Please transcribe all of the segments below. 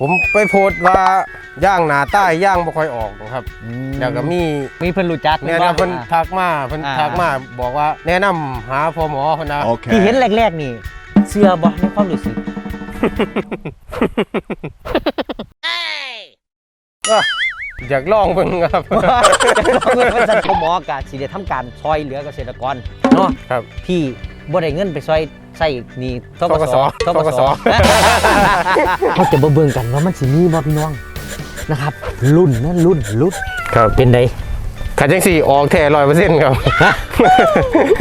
ผมไปโพสต์ว่าย่างหนาใต้ย่างบ่ค่อยออกนะครับแล้วก็มีมีเพิ่นรู้จักเนี่ยบ่นะเพิ่นอ่า ทักมาเพิ่นอ่า ทักมาบอกว่าแนะนำหาพ่อหมอเพิ่นนะที่เห็น Okay. แรกๆนี่เชื่อบ่ในความรู้สึกก็อยากลองเบิ่งครับเงินว่าสัตว์หมอกะสิได้ทำการซอยเหลือเกษตรกรเนาะครับ ที่บ่ได้เงินไปซอย ใส่หนี่ทกธกสสธกสเขาจะมาเบิ่งกันว่ามันสิมีบ่พี่น้องนะครับ รุ่นนะรุ่นรุ่นครับเป็นไดขัดจังสี่ออกแท้ร้อยเปอร์เซ็นต์ครับ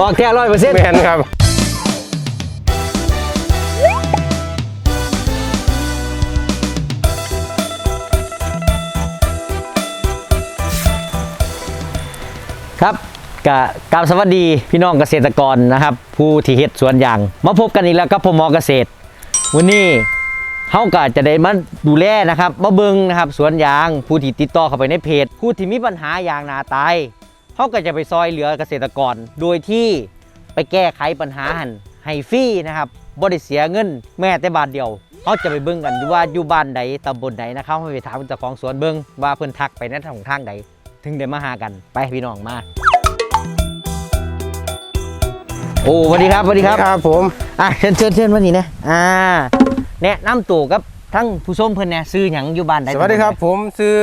ออกแค่ร้อยเปอร์เซ็นต์แม่นครับครับ กะกราบสวัสดีพี่น้องเกษตรกรนะครับ ผู้ที่เฮ็ดสวนยาง มาพบกันอีกแล้วกับผมหมอเกษตร วันนี้เฮาก็จะได้มาดูแลนะครับมาเบิ่งนะครับสวนยางผู้ที่ติดต่อเข้าไปในเพจ ผู้ที่มีปัญหายางนาตายเฮาก็จะไปซอยเหลือเกษตรกร โดยที่ไปแก้ไขปัญหาหันให้ฟรีนะครับบ่ได้เสียเงินแม้แต่บาทเดียวเฮาจะไปเบิ่งกันว่าอยู่บ้านใดตำบลใดนะครับเฮาไปถามเจ้าของสวนเบิ่งว่าเพิ่นทักไปในทางทางใดถึงได้มาหากันไปพี่น้องมา โอ้สวัสดีครับสวัสดีครับครับผมอะเชิญเชิญเชิญวันนี้นะอ่าแนะนำตัวกับทั้งผู้ชมเพิ่นเนี่ยซื้อหยังอยู่บ้านใดสวัสดีครับ ผมซื้อ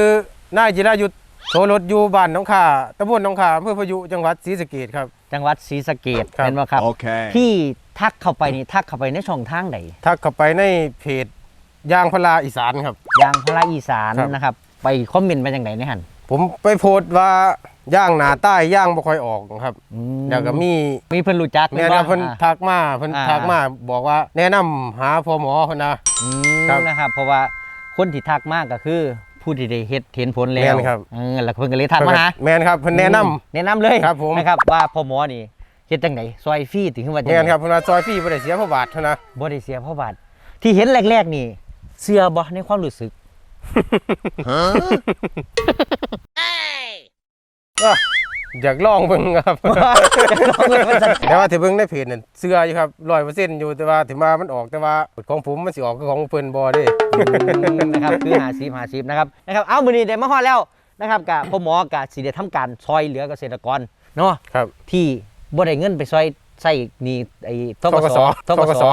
นายจิรายุทธโสรถอยู่บ้านหน้องข่าตำบลหน้องข่าอำเภอพายุจังหวัดศรีสะเกษครับ จังหวัดศรีสะเกดครับเป็นบ่ครับ Okay. ที่ทักเข้าไปนี่ทักเข้าไปในช่องทางใดทักเข้าไปในเพจยางพลาอีสานครับยางพระอีสานครับนะครับ ไปคอมเมนต์มาจังไดในหั่นผมไปโพสต์ว่า ย่างหนาใต้ย่างบ่ค่อยออกครับอืมแล้วก็มีมีเพิ่นรู้จักเนี่ยบ่นะเพิ่นอ่าทักมาเพิ่นอ่าทักมาบอกว่าแนะนำหาพ่อหมอเพิ่นนะอืครับมนะครับ เพราะว่าคนที่ทักมากก็คือผู้ที่ได้เฮ็ดเห็นผลแล้วแม่นครับเออแล้วเพิ่นก็เลยทักมาหาแม่นครับเพิ่นแนะนำแนะนำเลยครับผมนะครับว่าพ่อหมอนี่เฮ็ดจังไดซอยฟรีถึงว่าจังแม่นไดครับเพิ่นว่าซอยฟรีบ่ได้เสียพระบาทเท่านะบ่ได้เสียเพราะบาทที่เห็นแรกๆนี่เชื่อบ่ในความรู้สึกก็ อยากลองเบิ่งครับลองเลยว่าจะแต่ว่าที่เบิ่งในเพจนั่นเสื้ออยู่ครับ100%อยู่แต่ว่าถึงมามันออกแต่ว่าของผมมันสิออกคือของเพิ่นบ่เด้นะครับคือหาซีหาซีนะครับนะครับเอามื้อนี้ได้มาฮอดแล้วนะครับกับพ่อหมอกับสิได้ทำการซอยเหลือเกษตรกรเนาะครับ ที่บ่ได้เงินไปซอยใส่หนี่ไอ้ทกธกสสทกธกสส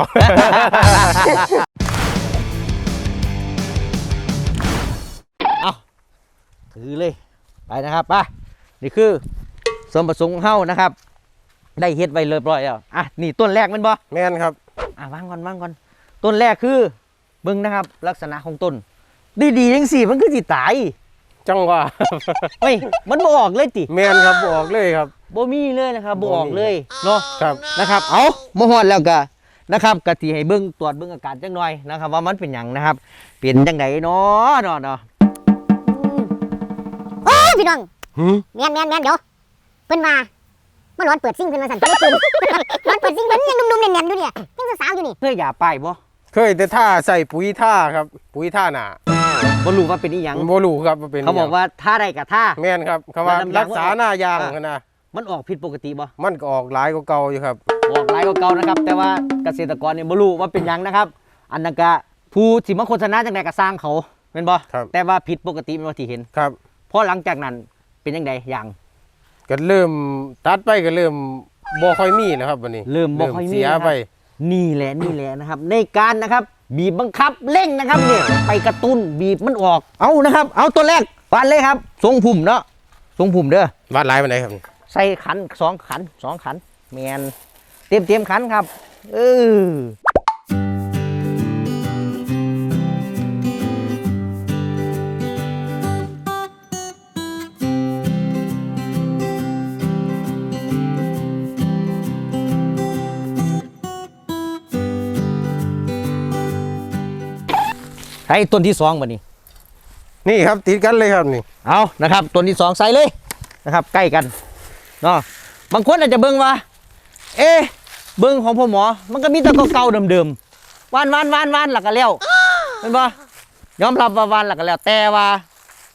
เอาถือเลย ไปนะครับไป นี่คือส่วนผสมของเฮานะครับ ได้เฮ็ดไว้เรียบร้อยแล้วอะนี่ต้นแรกแมันบ่แม่นครับอะวางก่อนวางก่อนต้นแรกคือเบิ่งนะครับ ลักษณะของต้นดีๆจังสี่มันคือสิตายจังว่าเฮ้ยมันบ่ออกเลยติแม่นครับบ่ออกเลยครับ บ่มีเลยนะครับบ่บ่มีออกเลยเนาะ ครับ นะครับ เอามาฮอดแล้วก็นะครับกะที่ให้เบิ่งตรวจเบิ่งอาการจังหน่อยนะครับ ว่ามันเป็นหยังนะครับ เป็นจังไดเนาะเนาะเนาะ โอ้ยพี่น้อง หืมแมนแมนแมนเดี๋ยวเพิ่นว่าเมื่อร้อนเปิดซิ่งเพิ่นมาสั่นเพิ่นได้ตื่นร้อนเปิดซิ่งเพิ่นยังหนุ่มๆแน่นๆอยู่เนี่ยยังสาวๆอยู่นี่ เพื่ออย่าป้ายบ่เคยแต่ท่าใส่ปุ๋ยท่าครับ ปุ๋ยท่าหนาบ่รู้ว่าเป็นอีหยังบ่รู้ครับว่าเป็นเขาบอกว่าท่าใดกับท่า แม่นครับคำว่าแล้วน้ำยางรักษาหน้ายางอ่านะมันออกผิดปกติบ่มันก็ออกหลายกว่าเก่าอยู่ครับ ออกหลายกว่าเก่านะครับ แต่ว่าเกษตรกรเนี่ยบ่รู้ว่าเป็นหยังนะครับ อันนั้นก็ผู้ที่มาโฆษณาจังไดก็สร้างเขาเป็นบ่ครับแต่ว่าผิดปกติเป็นว่าที่เห็นครับพอหลังจากนั้น เป็นยังไงอย่าง ก็เริ่มตัดไปก็เริ่มบ่ค่อยมีแล้วครับวันนี้เริ่มบ่ค่อยมีเสียนะครับ ไป นี่แหละนี่แหละนะครับ ในการนะครับ บีบบังคับเร่งนะครับเนี่ยไปกระตุ้นบีบมันออก เอานะครับ เอาตัวแรกวานเลยครับทรงพุ่มเนาะทรงพุ่มเด้อ วาดหลายปานใดครับใส่ขันสองขันสองขันแมนเตรียมเตรียมขันครับเออ ใช้ต้นที่สองบัดนี้ นี่ครับติดกันเลยครับนี่เอานะครับตัวที่สองใส่เลยนะครับ ใกล้กันเนาะบางคนอาจจะเบิ่งว่า เอ๊ะเบิ่งของพ่อหมอ มันก็มีแต่เก่าๆเดิมๆวานวานวานวานหลักกันแล้วเป็นปะยอมรับว่าวานหลักกันแล้ว แต่ว่า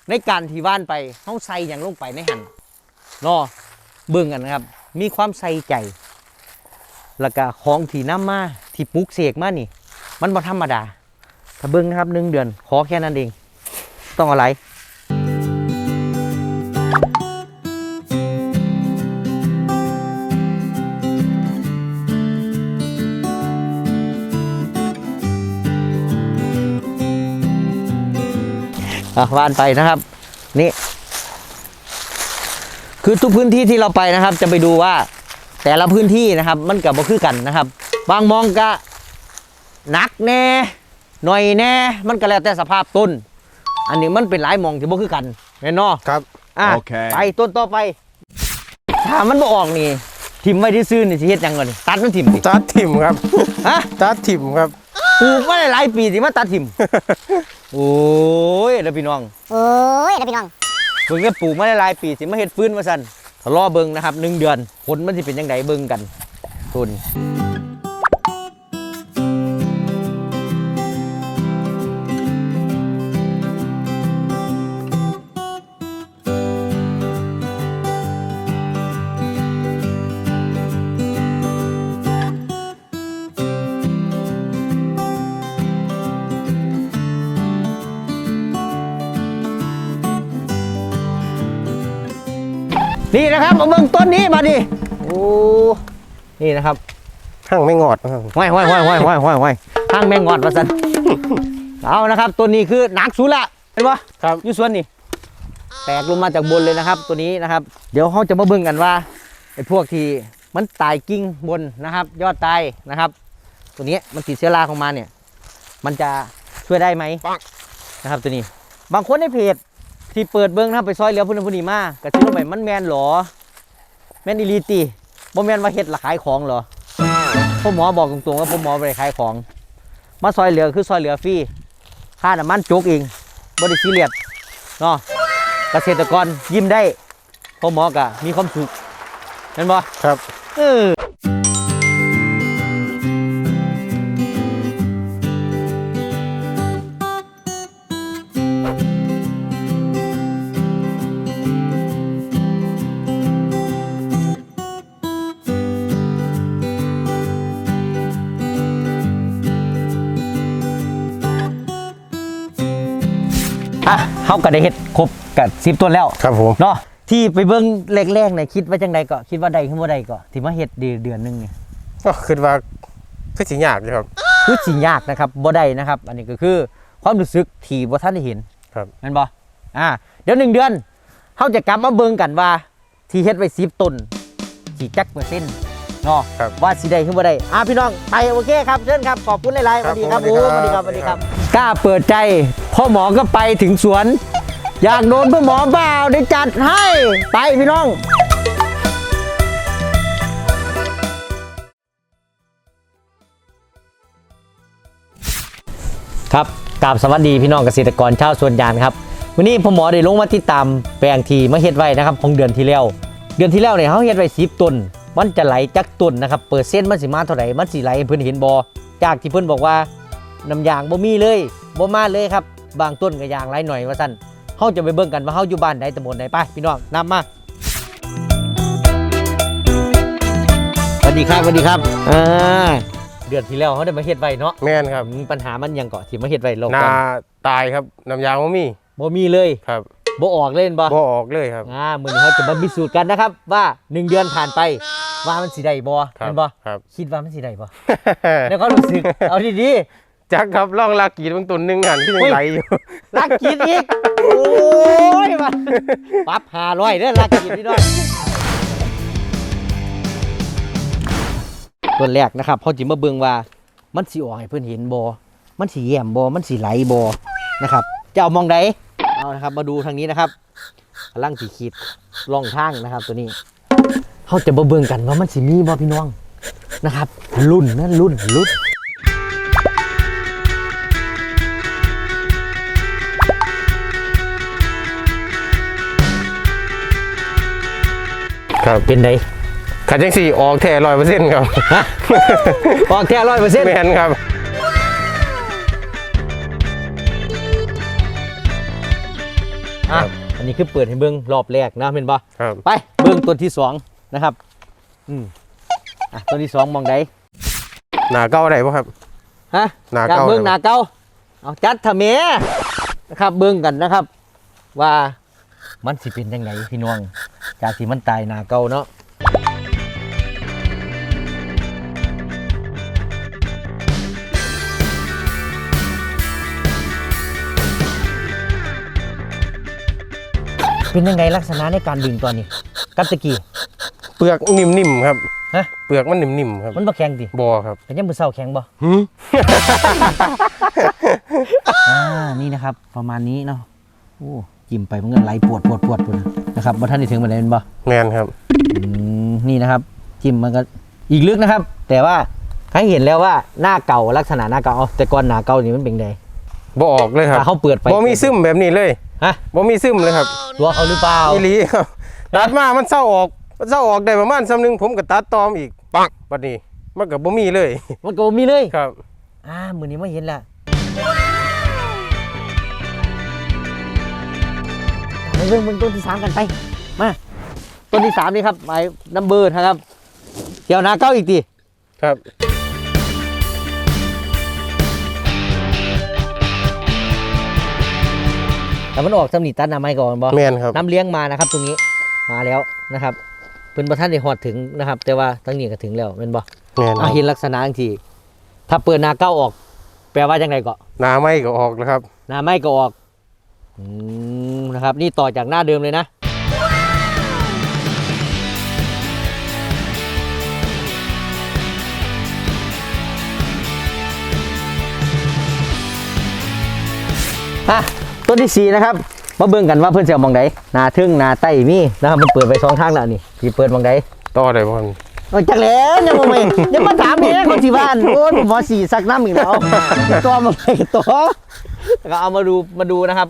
ในการที่วานไปเขาใส่อย่างลงไปในหันเนาะเบิ่งกันนะครับ มีความใส่ใจแล้วก็ของที่นำมาที่ปลุกเสกมานี่ มันบ่ธรรมดา ถ้าเบิ้งนะครับหนึ่งเดือนขอแค่นั้นเอง ต้องอะไรอ่านไปนะครับ นี่ คือทุกพื้นที่ที่เราไปนะครับ จะไปดูว่า แต่ละพื้นที่นะครับ มันกับบ่คือกันนะครับ บางมองก็นักแน่ หน่อยแน่ มันก็แล้วแต่สภาพต้น อันนี้มันเป็นหลายหมองที่บ่คือกันแน่นอนครับ อะโอเค ไปต้นต่อไปถ้ามันบ่ออกนี่ทิมไว้ที่ซื่อนี่สิเฮ็ดหยังก่อนนี่ตัดมันทิมสิตัดถิ่มครับ ฮะตัดถิ่มครับ ปลูกมาได้หลายปีสิมาตัดทิม โอ้ยแล้วพี่น้อง โอ้ยแล้วพี่น้อง เบิ่งเนี่ยปลูกมาได้หลายปีสิมาเฮ็ดฟื้นมาสั่นถ้ารอเบิ่งนะครับหนึ่งเดือนผลมันสิเป็นยังไงเบิ่งกันทุนนี่ นนี้มาดิโอ้นี่นะครับห้างไม่งอดนะครับห้อยห้อยห้อยห้อยห้อยห้อยห้อยห้างแมงงอดมาสั่นเอานะครับ ตัวนี้คือหนักสุดละเห็นปะครับอยู่ส่วนนี้แตกลงมาจากบนเลยนะครับ ตัวนี้นะครับ เดี๋ยวเขาจะมาเบิ่งกันว่าไอ้พวกที่มันตายกิ่งบนนะครับ ยอดตายนะครับ ตัวนี้มันติดเชื้อราของมันเนี่ย มันจะช่วยได้ไหมนะครับ ตัวนี้ บางคนในเพจที่เปิดเบิ้งนะครับไปซอยเหลือพุ่นนพุ่นนี่มากระชิ้นลงไปมันแมนหรอ แมนอีหลีตีบ่แมนว่าเฮ็ดละขายของเหรอพ่อหมอบอกตรงๆว่าพ่อหมอไปขายของ มาซอยเหลือคือซอยเหลือฟรีค่าน้ำมันจุกเองบริซีเรียสเนาะเกษตรกรยิ้มได้พ่อหมอกะมีความสุขเห็นบ่ครับเออ เฮาก็ได้เฮ็ดครบกับสิบต้นแล้วครับผม เนาะที่ไปเบิ่งแรกๆเนี่ยคิดว่าจังใดก็คิดว่าใดขึ้นว่าใดก็ที่มาเฮ็ดเดือนเดือนหนึงเนี่ยก็คิดว่าคือสิยากอยู่ครับ คือสิยากนะครับบ่ได้นะครับ อันนี้ก็คือความรู้สึกที่บ่ทันได้เห็นครับ แม่นบ่อ่าเดี๋ยวหนึ่งเดือนเฮาจะกลับมาเบิ่งกันว่าที่เฮ็ดไว้10ต้นสิจักเปอร์เซ็นต์เนาะครับ ว่าสิได้ขึ้นบ่ได้อ่าพี่น้องไปโอเคครับเชิญครับขอบคุณหลายๆสครัวับสดีครับผมโอ้สสวัวัสสดีดีคครัรับบสวัสดีครับ กล้าเปิดใจ พ่อหมอก็ไปถึงสวน อยากโดนพ่อหมอเปล่าเดี๋ยวจัดให้ ไปพี่น้องครับกราบสวัสดีพี่น้องเกษตรกรชาวสวนยางครับวันนี้ผมหมอได้ลงมาติดตามแปลงทีมาเฮ็ดไว้นะครับของเดือนที่แล้ว เดือนที่แล้วเนี่ยเขาเฮ็ดไว้10ต้นมันจะไหลจักต้นนะครับ เปอร์เซ็นมันสิมาเท่าไหร่มันสิไหลเพิ่นเห็นบ่จากที่เพิ่นบอกว่า น้ำยางบ่มีเลยบ่มาเลยครับ บางต้นก็ยางไหลหน่อยว่าซั่นเฮาจะไปเบิ่งกันว่าเฮาอยู่บ้านใดตำบลใดไปพี่น้องนำมาสวัสดีครับสวัสดีครับอ่าเดือนที่แล้วเขาได้มาเฮ็ดไว้เนาะแม่นครับอืมปัญหามันหยังเกาะที่มาเฮ็ดไว้ลงนากันตายครับน้ำยางบ่มีบ่มีเลยครับบ่ออกเล่นบ่บ่ออกเลยครับอ่ามื้อนี้เขาจะมาพิสูจน์กันนะครับ ว่า 1 เดือนผ่านไปว่ามันสิได้บ่ครัเห็นบ่ครับคิดว่ามันสิได้บ่แล้วก็รู้สึกเอาดี จักครับล่องลากกีดบางต้นหนึงหันที่ยังไหลอยู่ๆลักกินอีก โอ้ยมาปรับ500เด้อลักกินพี่น้องตัวแรกนะครับเขาจิมาเบิ่งว่ามันสิออกให้เพิ่นเห็นบ่มันสิแย้มบ่มันสิไหลบ่นะครับ จะเอามองใดเอานะครับ มาดูทางนี้นะครับกำลังสิขีดล่องทางนะครับ ตัวนี้เขาจะมาเบิ่งกันว่ามันสิมีบ่พี่น้องนะครับ รุ่นนะรุ่นรุ่น ครับ เป็นไดขันจังสี่ออกแท้ร้อยเปอร์เซ็นต์ครับฮะออกแค่ร้อยเปอร์เซ็นต์แม่นครับอะอันนี้คือเปิดให้เบิ่งรอบแรกนะเป็นบ่ครับ ไปเบิ่งตัวที่สองนะครับ อืมอะตัวที่สองมองใดหนาเก้าได้ป่ะครับ ฮะหนาอยากเก้าเบิ่งหนาเก่าเอาจัดทำเมนะครับเบิ่งกันนะครับ ว่า มันสิเป็นยังไงพี่น้อง จากที่มันตายหนาเก่าเนาะเป็นยังไงลักษณะในการดึงตอนนี้กับตะกี้เปลือกนิ่มๆครับฮะเปลือกมันนิ่มๆครับมันบ่แข็งดิบอครับแต่ยังมือเศร้าแข็งบ่หืมอ่านี่นะครับ ประมาณนี้เนาะโอ้ จิ้มไปมันก็ไหลปวดปวดปวดปวดนะครับบ่ท่านได้ถึงมาเลยเป็นบ่แมนครับอืมนี่นะครับ จิ้มมันก็อีกลึกนะครับ แต่ว่าใครเห็นแล้วว่าหน้าเก่าลักษณะหน้าเก่าเอาแต่ก่อนหน้าเก่านี่มันเป็นไงบ่ออกเลยครับถ้าเขาเปิดไปบ่มีซึมแบบนี้เลยฮะบ่มีซึมเลยครับตัวเขาหรือเปล่าอีหลีครับตัดมามันเศร้าออกมันเศร้าออกได้ประมาณซ้ำหนึงผมก็ตัดตอมอีกปังบัดนี้มันก็บ่มีเลย มันก็บ่มีเลยครับ อ่ามือนี้ไม่เห็นละ ไปเรื่องมึงต้นที่สามกันไป มาต้นที่สามนี่ครับไอ้นัมเบอร์นะครับเดี๋ยวหนาเก้าอีกทีครับแต่มันออกสำนีตัดหน้ำไม้ก่อนบอแมนครับน้ำเลี้ยงมานะครับ ตรงนี้มาแล้วนะครับเป็นประท่านได้หอดถึงนะครับ แต่ว่าตั้งนี้ก็ถึงแล้วเป็นบอแมนคอะรับเห็นลักษณะทังทีถ้าเปิดหนาเก้าออก แปลว่าจังไงก็หน้าไม่ก็ออกแล้วครับหนาไม้ก็ออก อืมนะครับนี่ต่อจากหน้าเดิมเลยนะอะต้นที่สี่นะครับมาเบิ่งกันว่าเพื่อนจะเอามองใดหนาทึ่งหนาใต้มีนะครับมันเปิดไปสองทางแล้วนี่พี่เปิดมองใดต่อได้บ่ครับโอ้ยจักแล้วยังมาไม่ยังมาถามเนี่ยคนที่บ้านโอ้ยผมว่าสี่สักน้ำอีกแล้วตัวมาไปตัวแล้วก็เอามาดูมาดูนะครับ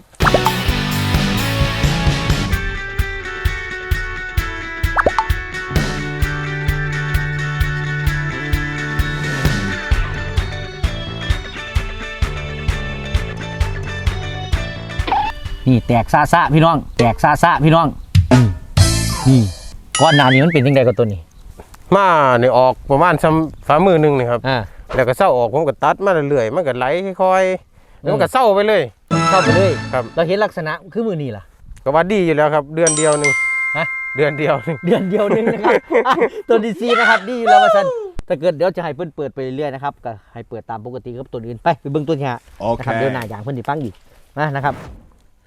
นี่แตกซาซาพี่น้อง แตกซาซาพี่น้องอืมนี่ก้อนหนานี้มันเป็นยังไงกับตัวนี้มานี่ออกประมาณซ้ำฝ่ามือหนึงนี่ครับ อ่า แล้วก็เศร้าออกผมก็ตัดมาเรื่อยๆมันก็ไหลค่อยๆแล้วมันก็เศร้าไปเลย เข้าไปเลยครับ เราเห็นลักษณะคือมือนี่ล่ะ ก็ว่าดีอยู่แล้วครับ เดือนเดียวหนึงฮะ เดือนเดียวหนึง เดือนเดียวนึงนะครับอะตัวดีซีนะครับดีอยู่แล้วว่าซันถ้าเกิดเดี๋ยวจะให้เพิ่นเปิดไปเรื่อยๆนะครับก็ให้เปิดตามปกติครับตัวอื่นไปไปเบิ่งตัวนี้ฮะนะครับเดี๋ยวหน้าอย่างเพิ่นสิฟังอีกนะนะครับ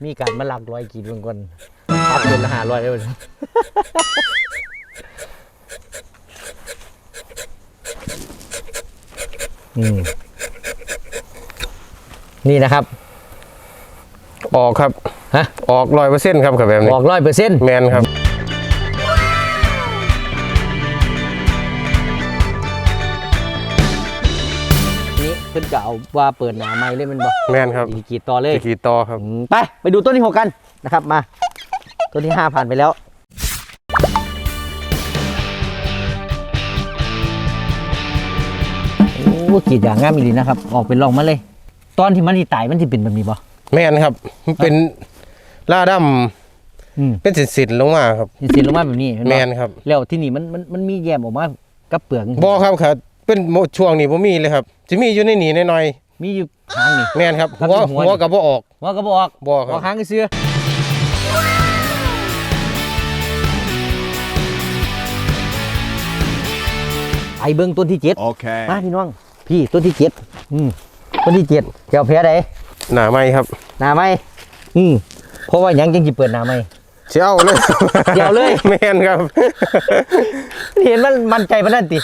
มีการมาหลักร้อยกีดเบิ่งก่อนทับคนละห้าร้อยเลยอืมนี่นะครับ ออกครับ ฮะ ออกร้อยเปอร์เซ็นต์ครับกับแบบนี้ออกร้อยเปอร์เซ็นต์แมนครับ ว่าเปิดหนาไม้เลยแมันบอกแมนครับอีกกี่ต่อเลยจะกี่ต่อครับอืมไปไปดูต้นที่หกกันนะครับมา ต้นที่ห้าผ่านไปแล้วโอ้กรีดอย่างงามอีหลีนะครับ ออกเป็นร่องมาเลย ตอนที่มันที่ตายมันที่เป็นแบบนี้บ่แมนครับมันเป็นล่าดอืมำเป็นสินๆลงมาครับสินลงมาแบบนี้เห็บ่แมนครับ แล้วที่นี่มันมันมันมีแยมออกมากับเปลือกบอครับครับ เป็นโมช่วงนี้ผมมีเลยครับจะมีอยู่ในนี่หน่อยมีอยู่หางนี่ ๆแมนครับครับหัวหัว หัวกับบ่ออกว่าก็บอกบ่ครับบอกหางเสื้อไปเบิ้งต้นที่เจ็ด Okay. มาพี่น้อง พี่ต้นที่เจ็ดอืมต้นที่เจ็ดเจ้าแพ้ไดหนาไม่ครับหนาไหมอืมเพราะว่าหยังจังจิเปิดหนาไหม เชี่ยวเลยเดี๋ยวเลย แมนครับ เห็นมันมันใจมันนั่นติ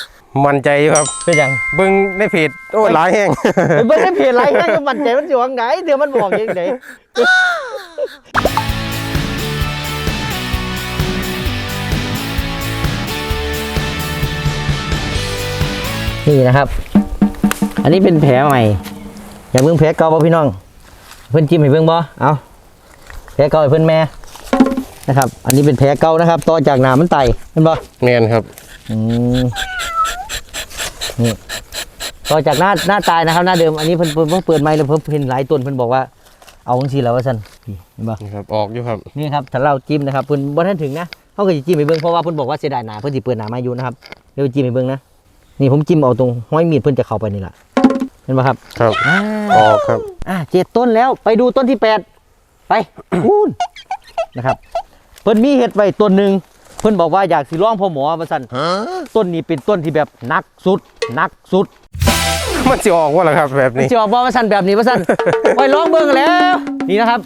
มั่นใจอยู่ครับเป็นหยังเบิ่งในเพจโอ้หลายแห้งไปเบิ้งในเพจไรแค่ก็มันใจมันสิวังไหนเดี๋ยวมันบอกยังไงนี่นะครับ อันนี้เป็นแผลใหม่ อยากเบิ่งแผลเก่าป่ะพี่น้อง เพื่อนจิ้มให้เบิ่งบ่เอาแผลเก่าให้เพื่อนแม่ นะครับ อันนี้เป็นแผลเก่านะครับ ต่อจากหนามันไตเห็นบ่แมนครับอืมนี่ต่อจากหน้าหน้าตายนะครับ หน้าเดิมอันนี้เพิ่นเพิ่นเพิ่นเปิดไม้แล้วเพิ่นเห็นหลายต้นเพิ่นบอกว่าเอาจังซี่แล้วว่าซั่นนี่เห็นบ่นี่ครับ ออกอยู่ครับ นี่ครับถ้าเราจิ้มนะครับเพิ่นบ่ทันถึงนะเฮาก็สิจิ้มให้เบิ่งเพราะว่าเพิ่นบอกว่าเสียดายหนาเพิ่นสิเปิดหนามาอยู่นะครับเดี๋ยวจิ้มให้เบิ่งนะนี่ผมจิ้มเอาตรงห้อยมีดเพิ่นจะเข้าไปนี่ล่ะเห็นไหมครับครับ อ่าออกครับ อ่าเจ็ดต้นแล้วไปดูต้นที่แปดไปพูนนะครับ เพิ่นมีเห็ดไว้ต้นหนึ่งเพิ่นบอกว่าอยากสิร้องพ่อหมอมาสั่นต้นนี้เป็นต้นที่แบบหนักสุดหนักสุดมันสิออกว่าล่ะครับแบบนี้จะออกบอมาสั่นแบบนี้มาสั่นไปร้องเบิ่งแล้ว นี่นะครับ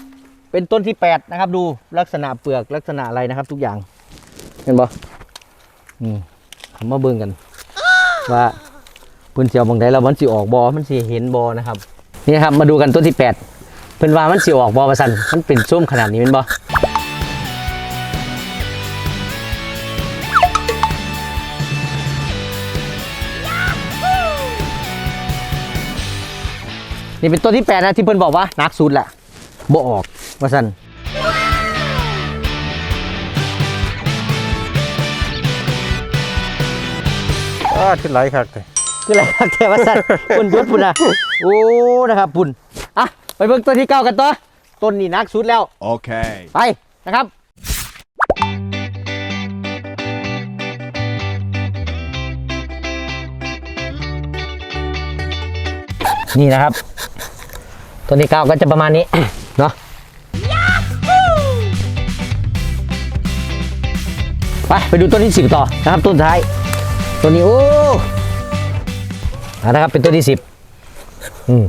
เป็นต้นที่แปดนะครับ ดูลักษณะเปลือกลักษณะอะไรนะครับ ทุกอย่าง เห็นบ่นี่ผมมาเบิ่งกัน ว่าเพิ่นสิเอาบางใดแล้วมันสิออกบอมันสิเห็นบอนะครับ นี่นะครับมาดูกันต้นที่แปดเพิ่นว่ามันสิออกบอมาสั่นมันเป็นส้มขนาดนี้เป็นบ่ นี่เป็นต้นที่แปดนะที่เพิ่นบอกว่านักสุดแหละบ่ออกมาสั่นอ้าขึ้นไหลครับคืออะไรครับแค่ว่าสั่นคุณยศพุ่นนะโอ้นะครับพุ่นอะไปเบิ่งต้นที่เก้ากันต่อต้นนี้นักสุดแล้ว Okay. ไปนะครับ นี่นะครับ ตัวนี้เก้าก็จะประมาณนี้เนาะไปไปดูต้นที่สิบต่อนะครับต้นท้ายตัวนี้โอ้อะนะครับเป็นต้นที่สิบอืม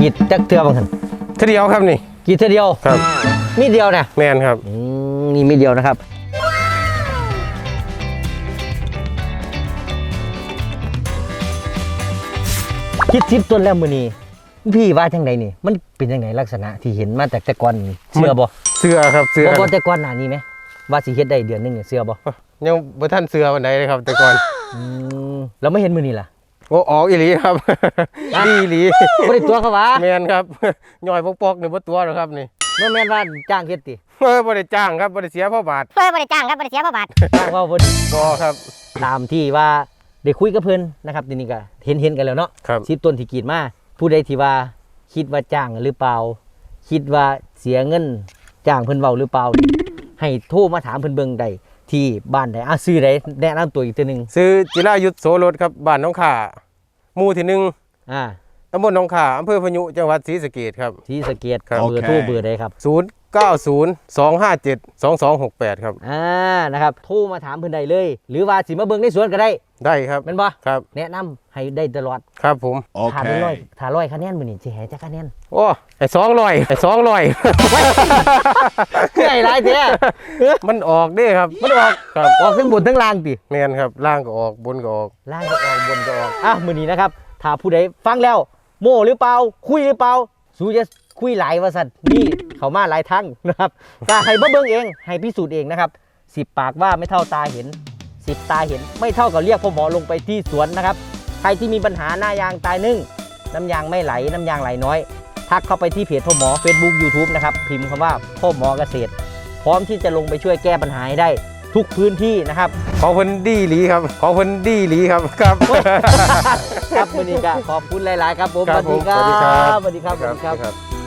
กีดจักเทือบางหันเทีเดียวครับนี่กีดเทือเดียวครับมีดเดียวนะแมนครับอืมนี่มีดเดียวนะครับ คิดทิปต้นแล้วมือนี้พี่ว่าจังไดนี่ มันเป็นยังไงลักษณะที่เห็นมาแต่แต่ก่อนนี่เสื้อบ่เสื้อครับเสื้อบ่บ่แต่ก่อนหน้านี้ไหมว่าสิเฮ็ดได้เดือนหนึงเนี่ยเสื้อบ่ยังบ่ทันเสื้อวันไหนเลยครับ แต่ก่อนอืมแล้วไม่เห็นมือนี่ล่ะโอ้ออกอีหลีครับดีอีหลีบ่ได้ตัวเขาว่าแมนครับย่อยปอกๆนี่บ่ตัวหรอกครับนี่บ่แม่นว่าจ้างเฮ็ดติเออบ่ได้จ้างครับบ่ได้เสียพ่อบาทเพื่อบริจ้างครับบริเสียพ่อบาทจ้างว่าเพิ่นบ่ครับ ตามที่ว่า ได้คุยกับเพิ่นนะครับทีนี้ก็เห็นเห็นกันแล้วเนาะครับ สิบต้นที่กรีดมาผู้ใดที่ว่าคิดว่าจ้างหรือเปล่า คิดว่าเสียเงินจ้างเพิ่นเว้าหรือเปล่า ให้โทรมาถามเพิ่นเบิ่งได้ที่บ้านใดอะซื้อใดแนะนำตัวอีกตัวหนึงซื้อจิรายุทธโสรสครับบ้านหน้องข่าหมู่ที่หนึ่งอ่า ตำบลหนองข่าอำเภอพะยุจังหวัดศรีสะเกษครับ ที่สะเกตครับ เบอร์โทรเบอร์ใดครับ 0902572268 ครับ อ่า นะครับ โทรมาถามเพิ่นได้เลย หรือว่าสิมาเบิ่งในสวนก็ได้ได้ครับ แม่นบ่ครับ แนะนำให้ได้ตลอดครับผม ถ้าได้ร้อย Okay. ถ้าร้อยคะแนนมื้อนี้สิให้จักคะแนนโอ้ไอ้สองร้อยไอ้สองร้อย คือไอ้หลายแท้มันออกเด้ครับ มันออกครับออกทั้งบนทั้งล่างติ แมนครับล่างก็ออกบนก็ออก ล่างก็ออกบนก็ออกอะมือนี้นะครับ ถ้าผู้ใดฟังแล้ว โม่หรือเปล่า คุยหรือเปล่าสูจะคุยหลายว่าสัตว์นี่เขามาหลายทั้งนะครับก็ให้าเบิ่งเอง ให้พิสูจน์เองนะครับสิบปากว่าไม่เท่าตาเห็นสิบตาเห็นไม่เท่ากับเรียกพ่อหมอลงไปที่สวนนะครับ ใครที่มีปัญหาหน้ายางตายนึ่ง น้ำยางไม่ไหล น้ำยางไหลน้อย ทักเข้าไปที่เพจพ่อหมอ Facebook YouTube นะครับ พิมพ์คำว่าพ่อหมอเกษตร พร้อมที่จะลงไปช่วยแก้ปัญหาให้ได้ ทุกพื้นที่นะครับ ของเพิ่นดีหลีครับ ของเพิ่นดีหลีครับครับ ครับวันนี้ก็ขอบคุณหลาย ๆ ครับผม ครับผมสวัสดีสวัสดีครับสวัสดีครับ สวัสดีครับครับ